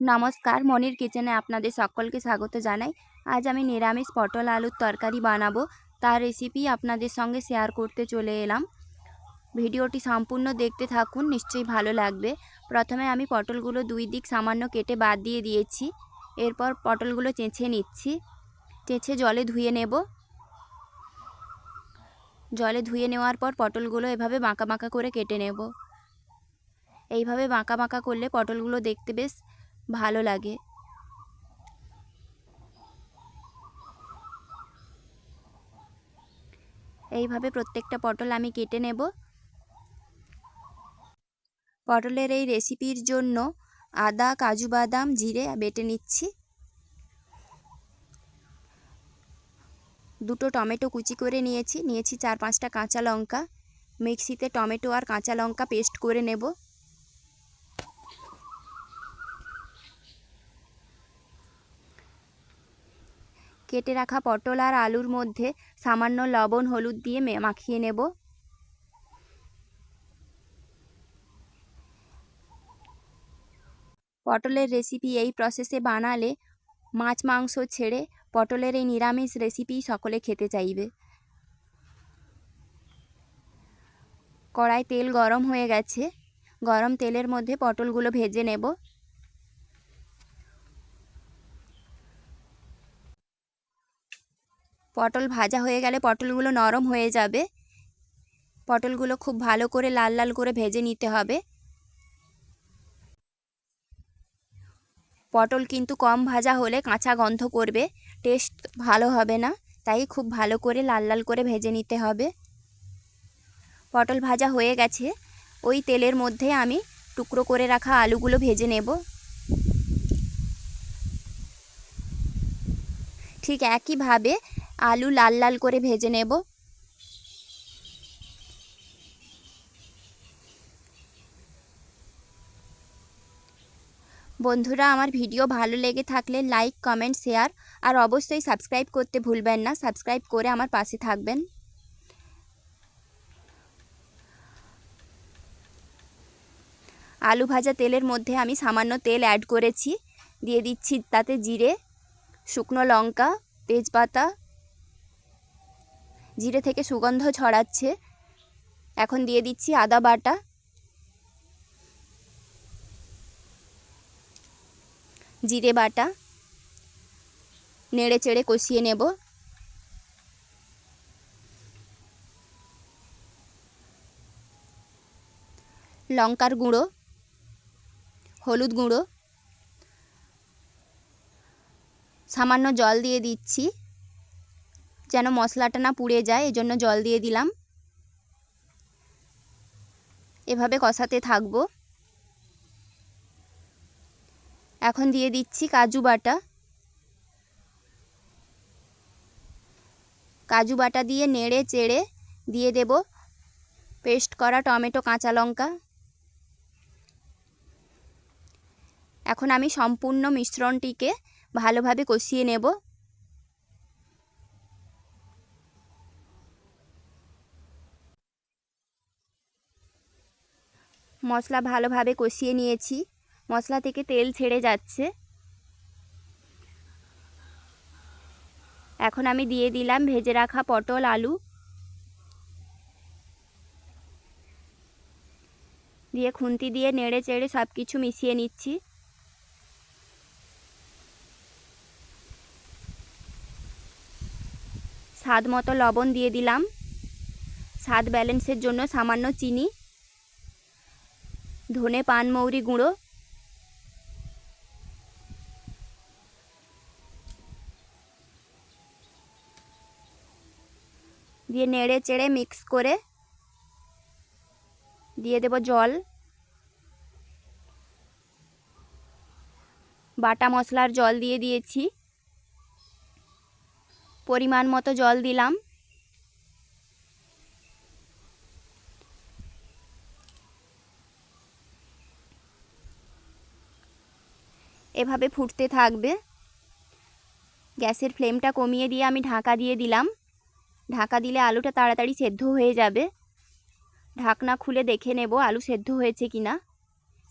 নমস্কার, মনির কিচেনে আপনাদের সকলকে স্বাগত জানাই। আজ আমি নিরামিষ পটল আলুর তরকারি বানাবো। তার রেসিপি আপনাদের সঙ্গে শেয়ার করতে চলে এলাম। ভিডিওটি সম্পূর্ণ দেখতে থাকুন, নিশ্চয়ই ভালো লাগবে। প্রথমে আমি পটলগুলো দুই দিক সামান্য কেটে বাদ দিয়ে দিয়েছি। এরপর পটলগুলো চেঁচে নিচ্ছি। চেঁচে জলে ধুয়ে নেব। জলে ধুয়ে নেওয়ার পর পটলগুলো এভাবে বাঁকা বাঁকা করে কেটে নেব। এইভাবে বাঁকা বাঁকা করলে পটলগুলো দেখতে বেশ ভালো লাগে। এইভাবে প্রত্যেকটা পটল আমি কেটে নেব। পটলের এই রেসিপির জন্য আদা, কাজু বাদাম, জিরে বেটে নিচ্ছি। দুটো টমেটো কুচি করে নিয়েছি। নিয়েছি চার পাঁচটা কাঁচা লঙ্কা। মিক্সিতে টমেটো আর কাঁচা লঙ্কা পেস্ট করে নেব। কেটে রাখা পটল আর আলুর মধ্যে সামান্য লবণ, হলুদ দিয়ে মাখিয়ে নেব। পটলের রেসিপি এই প্রসেসে বানালে মাছ, মাংস ছেড়ে পটলের এই নিরামিষ রেসিপি সকলে খেতে চাইবে। কড়াই তেল গরম হয়ে গেছে। গরম তেলের মধ্যে পটলগুলো ভেজে নেব। পটল ভাজা হয়ে গেলে পটলগুলো নরম হয়ে যাবে। পটলগুলো খুব ভালো করে লাল লাল করে ভেজে নিতে হবে। পটল কিন্তু কম ভাজা হলে কাঁচা গন্ধ করবে, টেস্ট ভালো হবে না, তাই খুব ভালো করে লাল লাল করে ভেজে নিতে হবে। পটল ভাজা হয়ে গেছে, ওই তেলের মধ্যে আমি টুকরো করে রাখা আলুগুলো ভেজে নেব। ঠিক একইভাবে আলু লাল লাল করে ভেজে নেব। বন্ধুরা, আমার ভিডিও ভালো লেগে থাকলে লাইক, কমেন্ট, শেয়ার আর অবশ্যই সাবস্ক্রাইব করতে ভুলবেন না। সাবস্ক্রাইব করে আমার পাশে থাকবেন। আলু ভাজা তেলের মধ্যে আমি সামান্য তেল অ্যাড করেছি। দিয়ে দিচ্ছি তাতে জিরে, শুকনো লঙ্কা, তেজপাতা জিরে থেকে সুগন্ধ ছড়াচ্ছে। এখন দিয়ে দিচ্ছি আদা বাটা। জিরে বাটা। নেড়ে চেড়ে কষিয়ে নেব। লঙ্কার গুঁড়ো, হলুদ গুঁড়ো। সামান্য জল দিয়ে দিচ্ছি। যেন মশলাটা না পুড়ে যায়, এজন্য জল দিয়ে দিলাম। এভাবে কষাতে থাকব। এখন দিয়ে দিচ্ছি কাজু বাটা। কাজু বাটা দিয়ে নেড়ে চেড়ে দিয়ে দেব। পেস্ট করা টমেটো, কাঁচা লঙ্কা। এখন আমি সম্পূর্ণ মিশ্রণটিকে ভালোভাবে কষিয়ে নেব। মশলা ভালোভাবে কষিয়ে নিয়েছি। মশলা থেকে তেল ছেড়ে যাচ্ছে। এখন আমি দিয়ে দিলাম ভেজে রাখা পটল, আলু। দিয়ে খুন্তি দিয়ে নেড়ে চেড়ে সব কিছু মিশিয়ে নিচ্ছি। স্বাদ মতো লবণ দিয়ে দিলাম। স্বাদ ব্যালেন্সের জন্য সামান্য চিনি। ধনে পানমৌরি গুঁড়ো। দিয়ে নেড়ে চেড়ে মিক্স করে দিয়ে দেব জল। বাটা মশলার জল দিয়ে দিয়েছি। পরিমাণ মতো জল দিলাম। এভাবে ফুটতে থাকবে। গ্যাসের ফ্লেমটা কমিয়ে দিয়ে আমি ঢাকা দিয়ে দিলাম। ঢাকা দিলে আলুটা তাড়াতাড়ি সেদ্ধ হয়ে যাবে। ঢাকনা খুলে দেখে নেব আলু সেদ্ধ হয়েছে কি না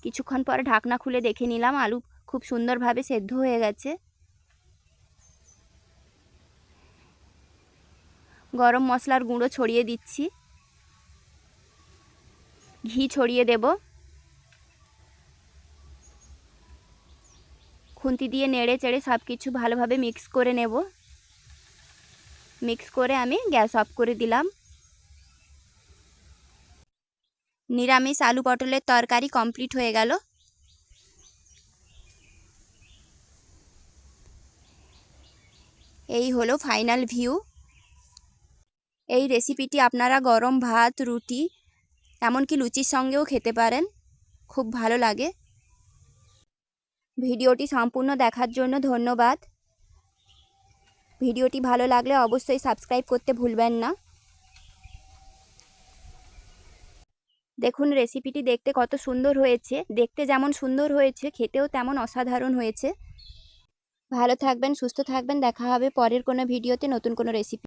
কিছুক্ষণ পর ঢাকনা খুলে দেখে নিলাম আলু খুব সুন্দরভাবে সেদ্ধ হয়ে গেছে। গরম মশলার গুঁড়ো ছড়িয়ে দিচ্ছি। ঘি ছড়িয়ে দেব। খুন্তি দিয়ে নেড়ে চেড়ে সব কিছু ভালোভাবে মিক্স করে নেব। মিক্স করে আমি গ্যাস অফ করে দিলাম। নিরামিষ আলু পটলের তরকারি কমপ্লিট হয়ে গেল। এই হলো ফাইনাল ভিউ এই রেসিপিটি আপনারা গরম ভাত, রুটি, এমনকি লুচির সঙ্গেও খেতে পারেন। খুব ভালো লাগে। ভিডিওটি সম্পূর্ণ দেখার জন্য ধন্যবাদ। ভিডিওটি ভালো লাগলে অবশ্যই সাবস্ক্রাইব করতে ভুলবেন না। দেখুন, রেসিপিটি দেখতে কত সুন্দর হয়েছে। দেখতে যেমন সুন্দর হয়েছে, খেতেও তেমন অসাধারণ হয়েছে। ভালো থাকবেন, সুস্থ থাকবেন। দেখা হবে পরের কোনো ভিডিওতে নতুন কোনো রেসিপি